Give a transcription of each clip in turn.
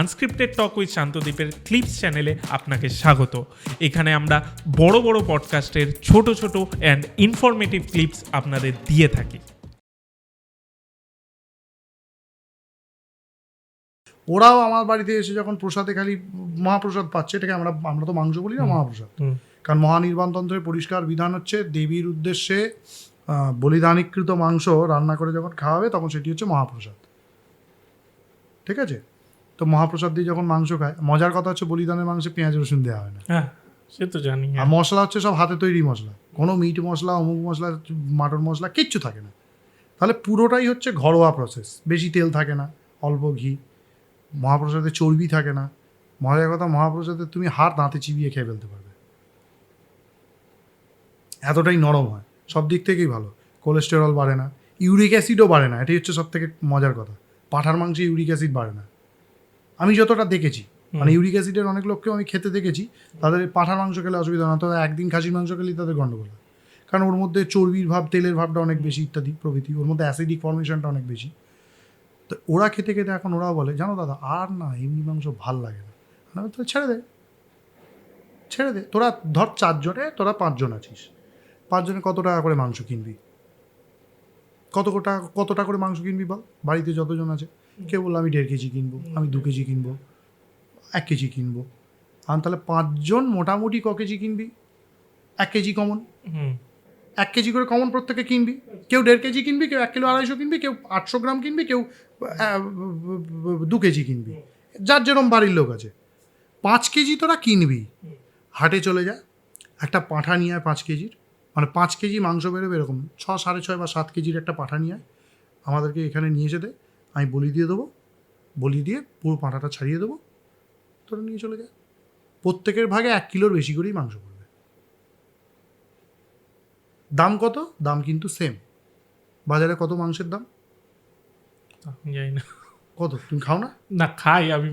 Unscripted talk with শান্তদ্বীপের clips চ্যানেলে আপনাকে স্বাগত। এখানে আমরা বড় বড় পডকাস্টের ছোট ছোট অ্যান্ড ইনফরমেটিভ ক্লিপস আপনাদের দিয়ে থাকি। ওরাও আমার বাড়িতে এসে যখন প্রসাদে খালি মহাপ্রসাদ পাচ্ছে এটাকে আমরা আমরা তো মাংস বলি না মহাপ্রসাদ। কারণ মহানির্বাণতন্ত্রের পরিষ্কার বিধান হচ্ছে দেবীর উদ্দেশ্যে বলিদানিকৃত মাংস রান্না করে যখন খাওয়াবে তখন সেটি হচ্ছে মহাপ্রসাদ। ঠিক আছে? তো মহাপ্রসাদ দিয়ে যখন মাংস খায় মজার কথা হচ্ছে বলিদানের মাংসে পেঁয়াজ রসুন দেওয়া হয় না। হ্যাঁ সে তো জানি আর মশলা হচ্ছে সব হাতে তৈরি মশলা। কোনো মিট মশলা অমুক মশলা মাটন মশলা কিচ্ছু থাকে না। তাহলে পুরোটাই হচ্ছে ঘরোয়া প্রসেস বেশি তেল থাকে না অল্প ঘি। মহাপ্রসাদে চর্বি থাকে না। মজার কথা মহাপ্রসাদে তুমি হাড় দাঁতে চিবিয়ে খেয়ে ফেলতে পারবে। এতটাই নরম হয়। সব দিক থেকেই ভালো। কোলেস্টেরল বাড়ে না। ইউরিক অ্যাসিডও বাড়ে না। এটাই হচ্ছে সব থেকে মজার কথা। পাঠার মাংসে ইউরিক অ্যাসিড বাড়ে না। আমি যতটা দেখেছি মানে ইউরিক অ্যাসিডের অনেক লোককেও আমি খেতে দেখেছি তাদের পাঠার মাংস খেলে অসুবিধা না তবে একদিন খাসির মাংস খেলেই তাদের গন্ডগোল হয়। কারণ ওর মধ্যে চর্বির ভাব তেলের ভাবটা অনেক বেশি ইত্যাদি প্রভৃতি ওর মধ্যে অ্যাসিডিক ফর্মেশনটা অনেক বেশি। তো ওরা খেতে খেতে এখন ওরা বলে জানো দাদা আর না এমনি মাংস ভালো লাগে না। আমি তাহলে ছেড়ে দে ছেড়ে দে। তোরা ধর চারজনে তোরা পাঁচজন আছিস। পাঁচজনে কত টাকা করে মাংস কিনবি? কত টাকা কত টাকা করে মাংস কিনবি বল? বাড়িতে যতজন আছে। কেউ বলল আমি দেড় কেজি কিনবো আমি দু কেজি কিনবো এক কেজি কিনবো। আমি তাহলে পাঁচজন মোটামুটি ক কেজি কিনবি? এক কেজি কমন হুম। এক কেজি করে কমন প্রত্যেকে কিনবি? কেউ দেড় কেজি কিনবি কেউ এক কিলো আড়াইশো কিনবি কেউ আটশো গ্রাম কিনবি কেউ দু কেজি কিনবি। যার যেরকম বাড়ির লোক আছে। পাঁচ কেজি তোরা কিনবি। হাটে চলে যা একটা পাঁঠা নিয়ে আয় পাঁচ কেজির। মানে পাঁচ কেজি মাংস বেরোবে এরকম। ছ সাড়ে ছয় বা সাত কেজির একটা পাঁঠা নিয়ে আয়। আমাদেরকে এখানে নিয়ে যেতে আমি বলি দিয়ে দেবো বলি দিয়ে পুরো পাঁঠাটা ছাড়িয়ে দেবো তোরা নিয়ে চলে যায়। প্রত্যেকের ভাগে এক কিলোর বেশি করেই মাংস পড়বে। দাম কত? দাম কিন্তু সেম বাজারে কত মাংসের দাম? জানি না। কত? তুমি খাও না? না খাই আমি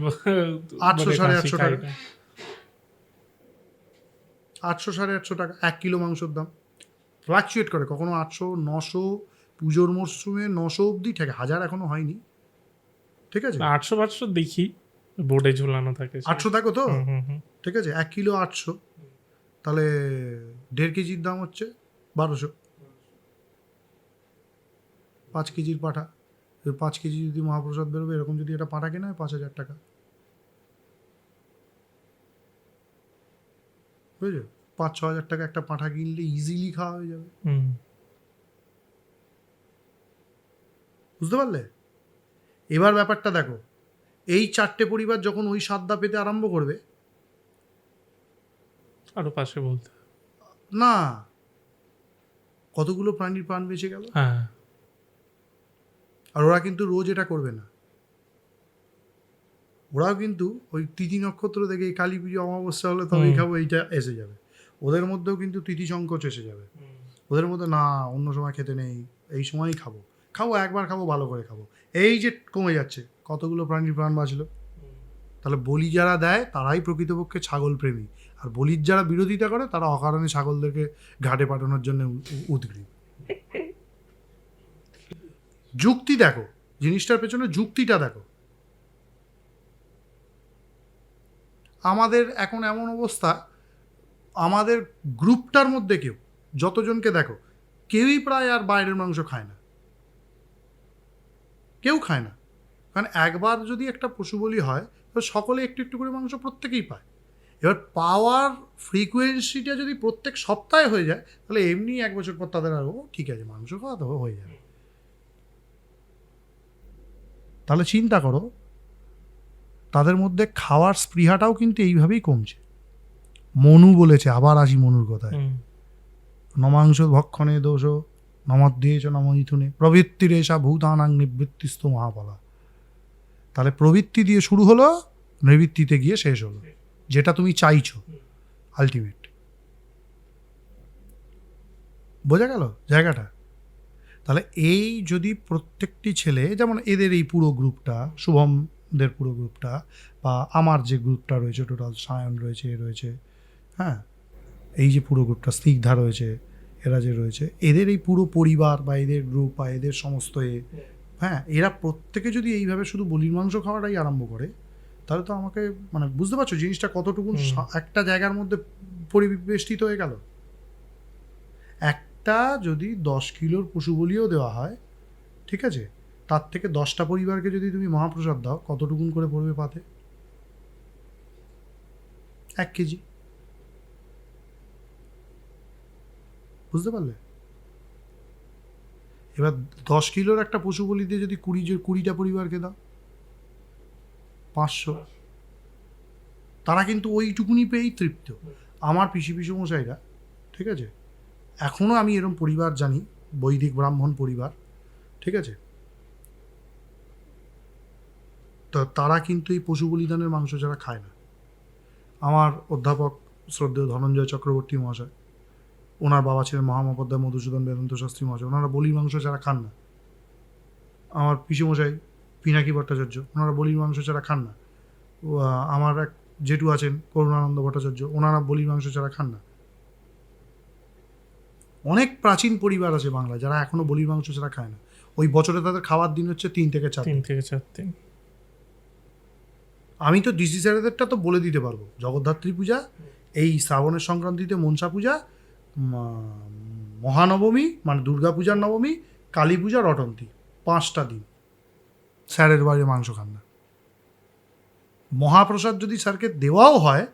আটশো, সাড়ে আটশো টাকা। আটশো সাড়ে আটশো টাকা এক কিলো মাংসর দাম। ফ্লাকচুয়েট করে কখনো আটশো নশো পুজোর মরশুমে নশো অবধি ঠিক হাজার এখনও হয়নি। ঠিক আছে? আটশো পাঁচশো দেখি বোর্ডে ঝুলানো থাকে আটশো থাকো তো। ঠিক আছে এক কিলো আটশো। তাহলে দেড় কেজির দাম হচ্ছে বারোশো। পাঁচ কেজির পাঠা। পাঁচ কেজি যদি মহাপ্রসাদ বেরোবে এরকম যদি একটা পাঠা কেনা হয় পাঁচ হাজার টাকা। বুঝছ? পাঁচ ছ হাজার টাকা একটা পাঠা কিনলে ইজিলি খাওয়া হয়ে যাবে। হুম। বুঝতে পারলে? এবার ব্যাপারটা দেখো। এই চারটে পরিবার যখন ওই সাদ্দা পেতে আরম্ভ করবে আরও পাশে বলতে। না কতগুলো প্রাণীর প্রাণ বেঁচে গেল? হ্যাঁ। আর ওরা কিন্তু রোজ এটা করবে না। ওরাও কিন্তু ওই তিথি নক্ষত্র দেখে এই কালী পুজো অমাবস্যা হলে তবেই খাব এইটা এসে যাবে। ওদের মধ্যেও কিন্তু তিথি সংকোচ এসে যাবে। ওদের মধ্যে না অন্য সময় খেতে নেই এই সময়ই খাব। খাব, একবার খাব, ভালো করে খাব। এই যে কমে যাচ্ছে, কতগুলো প্রাণীর প্রাণ বাঁচলো? তাহলে বলি যারা দেয়, তারাই প্রকৃতপক্ষে ছাগল প্রেমী আর বলির যারা বিরোধিতা করে, তারা অকারণে ছাগলদেরকে ঘাটে পাঠানোর জন্য উ- উ- যুক্তি দেখো, জিনিসটার পেছনে যুক্তিটা দেখো। আমাদের এখন এমন অবস্থা, আমাদের গ্রুপটার মধ্যে কেউ, যতজনকে দেখো, কেউই প্রায় আর বাইরের মাংস খায় না। কেউ খায় না। কারণ একবার যদি একটা পশু বলি হয় তো সকলে একটু একটু করে মাংস প্রত্যেকেই পায়। এবার পাওয়ার ফ্রিকুয়েন্সিটা যদি প্রত্যেক সপ্তাহে হয়ে যায় তাহলে এমনি এক বছর পর তাদের আর ঠিক আছে মাংস খাওয়া তো হয়ে যাবে। তাহলে চিন্তা করো তাদের মধ্যে খাওয়ার স্পৃহাটাও কিন্তু এইভাবেই কমছে। মনু বলেছে আবার আসি মনুর কথায়। নমাংস ভক্ষণে দোষ নমদ্দেশ নমইথুনে প্রবৃত্তির এসা ভূতানাং নিবৃত্তিস্ত মহাপালা তাহলে প্রবৃত্তি দিয়ে শুরু হলো, নিবৃত্তিতে গিয়ে শেষ হলো, যেটা তুমি চাইছো আলটিমেট বোঝা গেল জায়গাটা? তাহলে এই যদি প্রত্যেকটি ছেলে, যেমন এদের এই পুরো গ্রুপটা, শুভমদের পুরো গ্রুপটা, বা আমার যে গ্রুপটা রয়েছে, টোটাল সায়ন রয়েছে রয়েছে হ্যাঁ? এই যে পুরো গ্রুপটা, স্নিগ্ধা রয়েছে এরা যে রয়েছে। এদের এই পুরো পরিবার বা এদের গ্রুপ বা এদের সমস্ত এ হ্যাঁ এরা প্রত্যেকে যদি এইভাবে শুধু বলির মাংস খাওয়াটাই আরম্ভ করে তাহলে তো আমাকে মানে বুঝতে পারছ জিনিসটা কতটুকু একটা জায়গার মধ্যে পরিবেষ্টিত হয়ে গেল? একটা যদি দশ কিলোর পশু বলিও দেওয়া হয় ঠিক আছে? তার থেকে দশটা পরিবারকে যদি তুমি মহাপ্রসাদ দাও কতটুকুন করে পড়বে পাতে? এক কেজি। বুঝতে পারলে? এবার দশ কিলোর একটা পশু বলি দিয়ে যদি কুড়ি কুড়িটা পরিবারকে দাও, পাঁচশো। তারা কিন্তু ওইটুকুনি পেয়েই তৃপ্ত। আমার পিসি মশাইরা ঠিক আছে? এখনও আমি এরকম পরিবার জানি, বৈদিক ব্রাহ্মণ পরিবার, ঠিক আছে? তো তারা কিন্তু এই পশু বলিদানের মাংস যারা খায় না। আমার অধ্যাপক শ্রদ্ধেয় ধনঞ্জয় চক্রবর্তী মহাশয় ওনার বাবা ছিলেন মহামপদ্মা মধুসূদন বেদন্ত শাস্ত্রী মহাশয়। ওনারা বলির মাংস ছাড়া খান না। আমার পিসুমশাই পিনাকি ভট্টাচার্য ওনারা বলির মাংস ছাড়া খান না। আমার এক জেঠু আছেন করুণানন্দ ভট্টাচার্য ওনারা বলির মাংস ছাড়া খান না। অনেক প্রাচীন পরিবার আছে বাংলায় যারা এখনও বলির মাংস ছাড়া খায় না। ওই বছরে তাদের খাওয়ার দিন হচ্ছে তিন থেকে চার তিন থেকে চার দিন। আমি তো ডিসি স্যারেদেরটা তো বলে দিতে পারব। জগদ্ধাত্রী পূজা এই শ্রাবণের সংক্রান্তিতে মনসা পূজা মহানবমী মানে দুর্গা পূজার নবমী কালী পূজা রটন্তী, পাঁচটা দিন। স্যারের বাইরে মাংস খান না মহাপ্রসাদ যদি স্যারকে দেওয়াও হয়,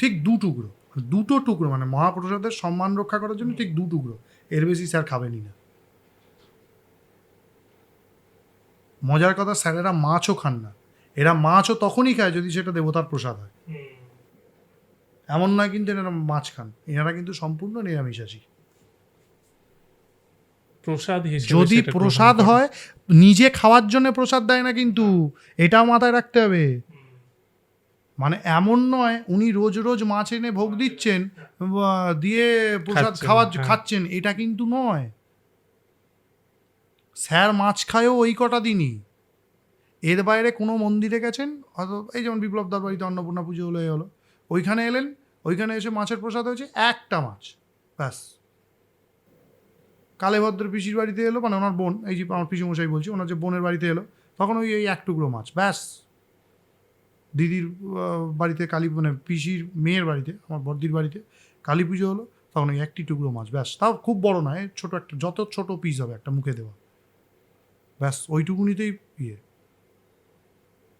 ঠিক দু টুকরো দুটো টুকরো মানে মহাপ্রসাদের সম্মান রক্ষা করার জন্য ঠিক দু টুকরো, এর বেশি স্যার খাবেনই না। মজার কথা, স্যারেরা মাছও খান না। এরা মাছও তখনই খায় যদি সেটা দেবতার প্রসাদ হয়। এমন নয় কিন্তু এনারা মাছ খান এনারা কিন্তু সম্পূর্ণ নিরামিষাশী। প্রসাদ যদি প্রসাদ হয় নিজে খাওয়ার জন্য প্রসাদ দেয় না কিন্তু এটাও মাথায় রাখতে হবে। মানে এমন নয় উনি রোজ রোজ মাছ এনে ভোগ দিচ্ছেন দিয়ে প্রসাদ খাওয়ার হ্যাঁ। খাচ্ছেন এটা কিন্তু নয়। স্যার মাছ খায়ও ওই কটা দিনই। এর বাইরে কোনো মন্দিরে গেছেন? হয়তো এই যেমন বিপ্লবদার বাড়িতে অন্নপূর্ণা পুজো হলো হলো। ওইখানে এলেন? ওইখানে এসে মাছের প্রসাদ হয়েছে, একটা মাছ। ব্যাস। কালেভদ্র পিসির বাড়িতে এলো মানে ওনার বোন, এই যে আমার পিসুমশাই বলছি, ওনার যে বোনের বাড়িতে এলো, তখন ওই এই এক টুকরো মাছ, ব্যাস। দিদির বাড়িতে কালী মানে পিসির মেয়ের বাড়িতে, আমার বর্দির বাড়িতে কালী পুজো হলো, তখন ওই একটি টুকরো মাছ, ব্যাস। তাও খুব বড় নয় ছোট একটা, যত ছোট পিস হবে একটা মুখে দেওয়া। ব্যাস, ওইটুকুনিতেই ইয়ে।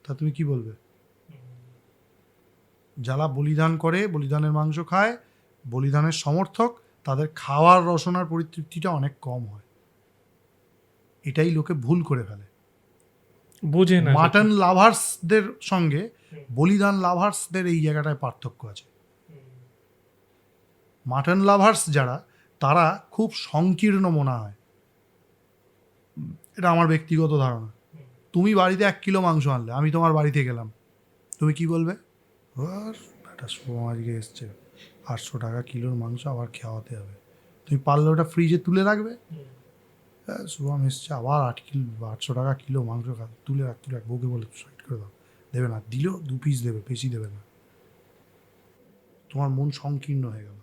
তা তুমি কি বলবে? যারা বলিদান করে বলিদানের মাংস খায় বলিদানের সমর্থক তাদের খাওয়ার রসনার পরিতৃপ্তিটা অনেক কম হয়। এটাই লোকে ভুল করে ফেলে। বোঝে না। মাটন লাভার্সদের সঙ্গে বলিদান লাভার্সদের এই জায়গাটায় পার্থক্য আছে। মাটন লাভার্স যারা তারা খুব সংকীর্ণ মনে হয়। এটা আমার ব্যক্তিগত ধারণা। তুমি বাড়িতে এক কিলো মাংস আনলে আমি তোমার বাড়িতে গেলাম। তুমি কি বলবে? আর একটা শুভম আজকে এসছে। আটশো টাকা কিলোর মাংস আবার খাওয়াতে হবে। তুমি পারলে ওটা ফ্রিজে তুলে রাখবে। হ্যাঁ, শুভম এসছে আবার আট কিলো আটশো টাকা কিলো মাংস তুলে রাখ তুলে বউকে বলে সাইড করে দাও। দেবে না দিলেও দু পিস দেবে বেশি দেবে না। তোমার মন সংকীর্ণ হয়ে গেল।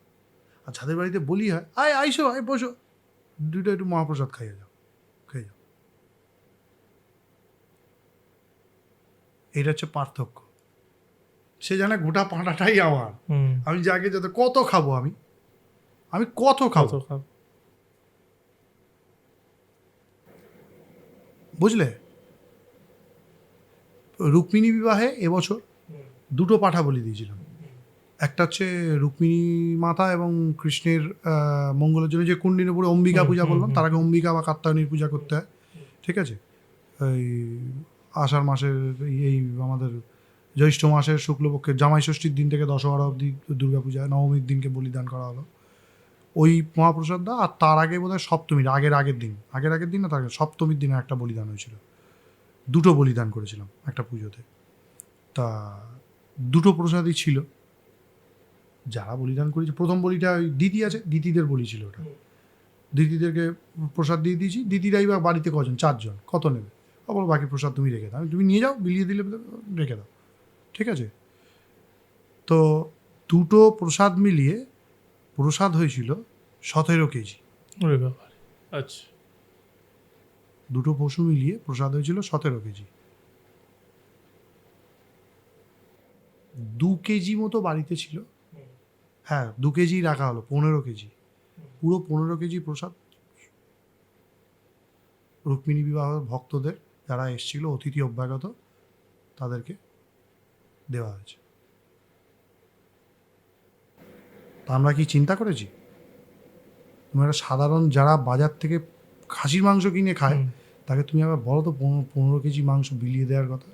আর যাদের বাড়িতে বলি হয় আয় আইসো আয় বসো। দুটো একটু মহাপ্রসাদ খাইয়ে যাও খেয়ে যাও। এটা হচ্ছে পার্থক্য। সে জানে গোটা পাঁটাটাই আমার। আমি যাকে যাতে কত খাব আমি? আমি কত খাব? বুঝলে? রুক্মিণী বিবাহে এবছর দুটো পাঠা বলি দিয়েছিলাম। একটা হচ্ছে রুক্মিণী মাতা এবং কৃষ্ণের মঙ্গলের জন্য যে কুণ্ডিনে পুরো অম্বিকা পূজা হুম। তার আগে অম্বিকা বা কাত্তায়নীর পূজা করতে হয়। ঠিক আছে? এই আষাঢ় মাসের এই আমাদের জ্যৈষ্ঠ মাসের শুক্লপক্ষের জামাই ষষ্ঠীর দিন থেকে দশহরা অবধি দুর্গা পূজা নবমীর দিনকে বলিদান করা হলো। ওই মহাপ্রসাদটা আর তার আগে বোধহয় সপ্তমীর, আগের আগের দিন। আগের আগের দিন না, তার সপ্তমীর দিনে একটা বলিদান হয়েছিল। দুটো বলিদান করেছিলাম একটা পুজোতে। তা দুটো প্রসাদই ছিল। যারা বলিদান করেছে, প্রথম বলিটা ওই দিদি আছে, দিদিদের বলি ছিল ওটা। দিদিদেরকে প্রসাদ দিয়ে দিয়েছি। দিদিরাই বা বাড়িতে কজন? চারজন। কত নেবে? আবার বাকি প্রসাদ তুমি রেখে দাও। তুমি নিয়ে যাও, বিলিয়ে দিলে রেখে দাও। ঠিক আছে? তো দুটো প্রসাদ মিলিয়ে প্রসাদ হয়েছিল সতেরো কেজি। আচ্ছা। দুটো পশু মিলিয়ে প্রসাদ হয়েছিল সতেরো কেজি। দু কেজি মতো বাড়িতে ছিল। হ্যাঁ দু কেজি রাখা হলো পনেরো কেজি। পুরো পনেরো কেজি প্রসাদ। রুক্মিণী বিবাহ ভক্তদের যারা এসেছিল অতিথি অভ্যাগত তাদেরকে দেওয়া হয়েছে। তা আমরা কি চিন্তা করেছি? তুমি একটা সাধারণ যারা বাজার থেকে খাসির মাংস কিনে খায় তাকে তুমি আবার বলো তো পনেরো পনেরো কেজি মাংস বিলিয়ে দেওয়ার কথা?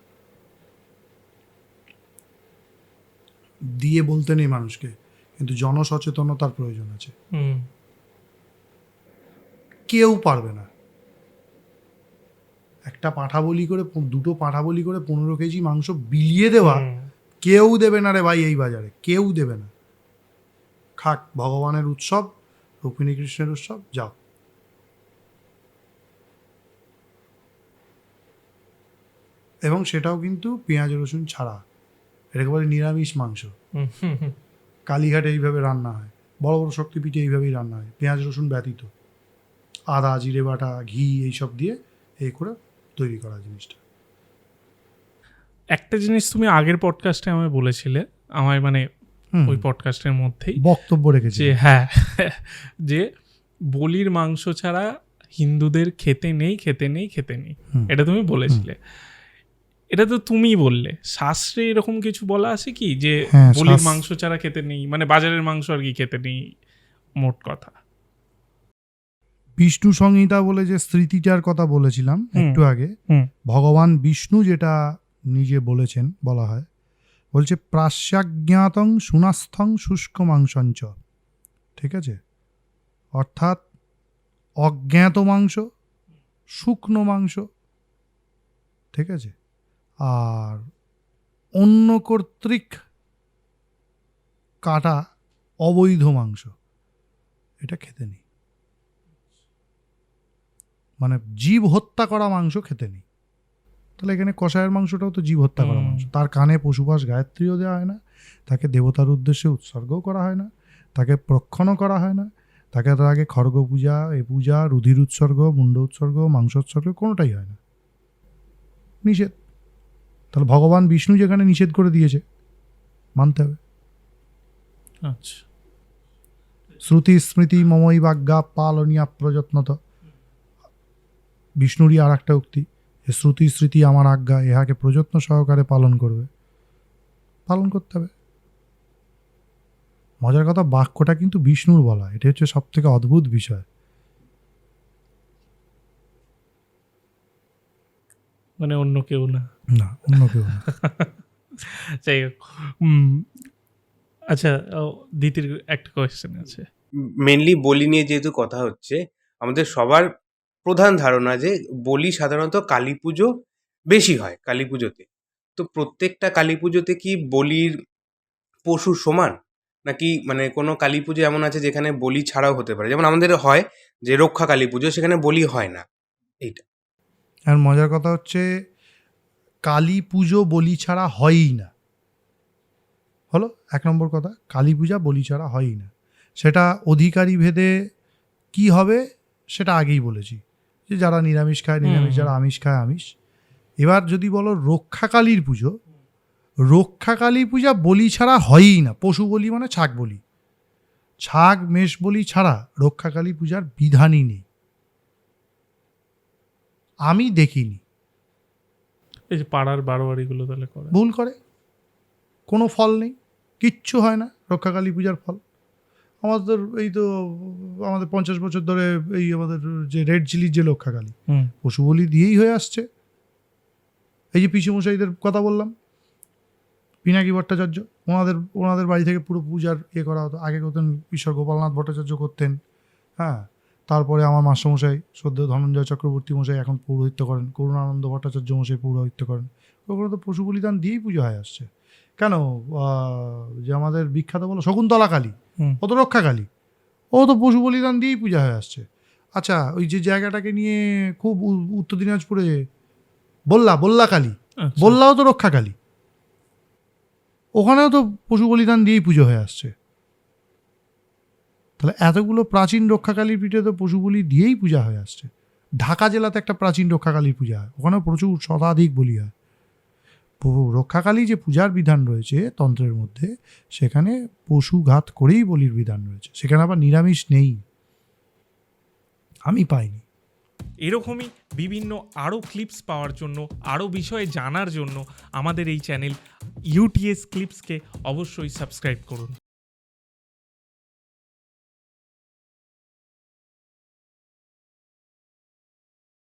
দিয়ে বলতে নেই মানুষকে কিন্তু জনসচেতনতার প্রয়োজন আছে। হুম। কেউ পারবে না। একটা পাঁঠা বলি করে দুটো পাঁঠা বলি করে পনেরো কেজি মাংস বিলিয়ে দেওয়া। কেউ দেবে না রে ভাই এই বাজারে কেউ দেবে না। খাক ভগবানের উৎসব রুক্মিণী কৃষ্ণের উৎসব যাও। এবং সেটাও কিন্তু পেঁয়াজ রসুন ছাড়া এটাকে বলে নিরামিষ মাংস। হুম, হুম, হুম। কালীঘাটে এইভাবে রান্না হয় বড় বড় শক্তিপীঠে এইভাবেই রান্না হয় পেঁয়াজ রসুন ব্যতীত। আদা জিরে বাটা ঘি এইসব দিয়ে এই করে তৈরি করা জিনিসটা। একটা জিনিস তুমি আগের পডকাস্টে আমায় বলেছিলে আমার মানে ওই পডকাস্টের মধ্যেই বক্তব্য রেখেছি যে হ্যাঁ যে বলির মাংস ছাড়া হিন্দুদের খেতে নেই খেতে নেই খেতে নেই। এটা তুমি বলেছিলে। এটা তো তুমি বললে। শাস্ত্রে এরকম কিছু বলা আছে কি? যে হ্যাঁ, বলির মাংস ছাড়া খেতে নেই মানে বাজারের মাংস আর কি খেতে নেই মোট কথা। বিষ্ণু সংহিতা বলে যে স্মৃতিটার কথা বলেছিলাম একটু আগে। ভগবান বিষ্ণু যেটা নিজে বলেছেন, বলা হয়। বলছে প্রাশ্যাজ্ঞাতং সুনাস্থং শুষ্ক মাংসঞ্চ ঠিক আছে? অর্থাৎ অজ্ঞাত মাংস শুকনো মাংস ঠিক আছে? আর অন্য কর্তৃক কাটা অবৈধ মাংস। এটা খেতে নেই। মানে জীব হত্যা করা মাংস খেতে নেই। তাহলে এখানে কষায়ের মাংসটাও তো জীব হত্যা করা মাংস। তার কানে পশুপাস গায়ত্রীও দেওয়া হয় না তাকে দেবতার উদ্দেশ্যে উৎসর্গও করা হয় না তাকে প্রক্ষণও করা হয় না তাকে তার আগে খড়গ পূজা এ পূজা রুধির উৎসর্গ মুন্ড উৎসর্গ মাংস উৎসর্গ কোনোটাই হয় না। নিষেধ। তাহলে ভগবান বিষ্ণু যেখানে নিষেধ করে দিয়েছে মানতে হবে। আচ্ছা। শ্রুতি স্মৃতি মমই বাজ্ঞা পালনিয়া প্রযত্নত। বিষ্ণুরই আর একটা উক্তি। যে শ্রুতি স্মৃতি আমার আজ্ঞা ইহাকে প্রযত্ন সহকারে পালন করবে। পালন করতে হবে। মজার কথা বাক্যটা কিন্তু বিষ্ণুর বলা। এটা হচ্ছে সব থেকে অদ্ভুত বিষয়। মানে অন্য কেউ না। না অন্য কেউ না। যাই হোক আচ্ছা ও, দিতির একটা কোয়েশ্চেন আছে। মেনলি বলি নিয়ে যেহেতু কথা হচ্ছে আমাদের সবার প্রধান ধারণা যে বলি সাধারণত কালী পুজো বেশি হয় কালী পুজোতে। তো প্রত্যেকটা কালী পুজোতে কি বলির পশু সমান? নাকি মানে কোনো কালী পুজো এমন আছে যেখানে বলি ছাড়াও হতে পারে? যেমন আমাদের হয় যে রক্ষা কালী পুজো, সেখানে বলি হয় না। এইটা। আর মজার কথা হচ্ছে কালী পুজো বলি ছাড়া হয়ই না। হলো? এক নম্বর কথা, কালী পূজা বলি ছাড়া হয়ই না। সেটা অধিকারী ভেদে কি হবে সেটা আগেই বলেছি। যে যারা নিরামিষ খায় নিরামিষ যারা আমিষ খায় আমিষ। এবার যদি বলো রক্ষাকালীর পুজো রক্ষাকালী পূজা বলি ছাড়া হয়ই না। পশু বলি মানে ছাগ বলি। ছাগ মেষ বলি ছাড়া রক্ষাকালী পূজার বিধানই নেই। আমি দেখিনি। এই যে পাড়ার বারোয়ারিগুলো তাহলে করে। ভুল করে। কোনো ফল নেই। কিচ্ছু হয় না রক্ষাকালী পূজার ফল। আমাদের এই তো আমাদের পঞ্চাশ বছর ধরে এই আমাদের যে রেড চিলির যে রক্ষাকালী হুম। পশু বলি দিয়েই হয়ে আসছে। এই যে পিসুমশাইদের কথা বললাম পিনাকি ভট্টাচার্য ওনাদের ওনাদের বাড়ি থেকে পুরো পূজার ইয়ে করা হতো। আগে করতেন ঈশ্বর গোপালনাথ ভট্টাচার্য করতেন হ্যাঁ। তারপরে আমার মাস্টারমশাই সদ্য ধনঞ্জয় চক্রবর্তী মশাই এখন পৌরোহিত্য করেন করুণানন্দ ভট্টাচার্য মশাই পৌরোহিত্য করেন। ওগুলো তো পশু বলিদান দিয়েই পুজো হয়ে আসছে। কেন? যে আমাদের বিখ্যাত বলো শকুন্তলা কালী হুম। ও তো রক্ষা কালী ও তো পশু বলিদান দিয়েই পূজা হয়ে আসছে। আচ্ছা ওই যে জায়গাটাকে নিয়ে খুব উত্তর দিনাজপুরে বললা বললা কালী আচ্ছা। বললাও তো রক্ষা কালী। ওখানেও তো পশু বলিদান দিয়েই পুজো হয়ে আসছে। তাহলে এতগুলো প্রাচীন রক্ষাকালীর পিঠে তো পশু বলি দিয়েই পূজা হয়ে আসছে। ঢাকা জেলাতে একটা প্রাচীন রক্ষাকালীর পূজা হয় ওখানেও প্রচুর শতাধিক বলি হয়। প- রক্ষাকালী যে পূজার বিধান রয়েছে তন্ত্রের মধ্যে, সেখানে পশুঘাত করেই বলির বিধান রয়েছে। সেখানে আবার নিরামিষ নেই। আমি পাইনি। এরকমই বিভিন্ন আরও ক্লিপস পাওয়ার জন্য আরও বিষয়ে জানার জন্য আমাদের এই চ্যানেল ইউটিএস ক্লিপসকে অবশ্যই সাবস্ক্রাইব করুন।